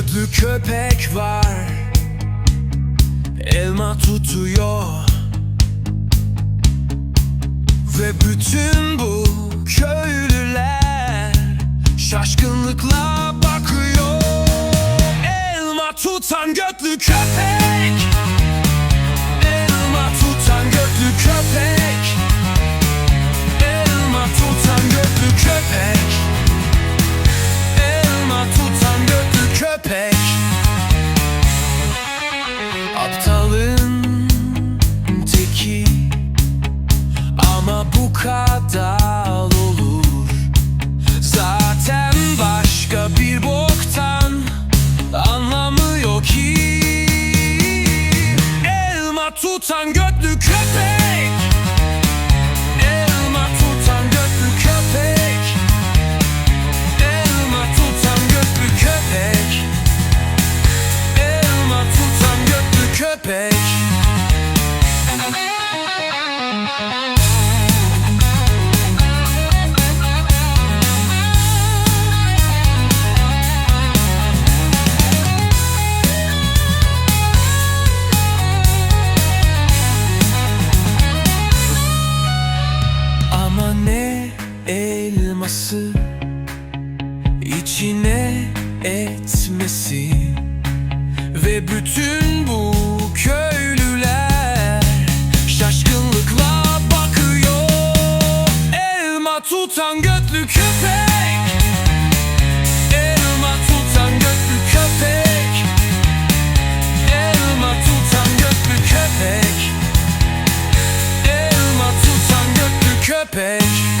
götlü köpek var. Elma tutuyor. Ve bütün bu köylüler Şaşkınlıkla bakıyor. Elma tutan götlü köpek kadar olur. Zaten başka bir boktan Anlamıyor ki. Elma tutan götlü köpek. Elma tutan götlü köpek. Elma tutan götlü köpek. Elma tutan götlü köpek elması içine etmesi Ve bütün bu köylüler şaşkınlıkla bakıyor. Elma tutan götlü köpek Elma tutan götlü köpek Elma tutan götlü köpek Elma tutan götlü köpek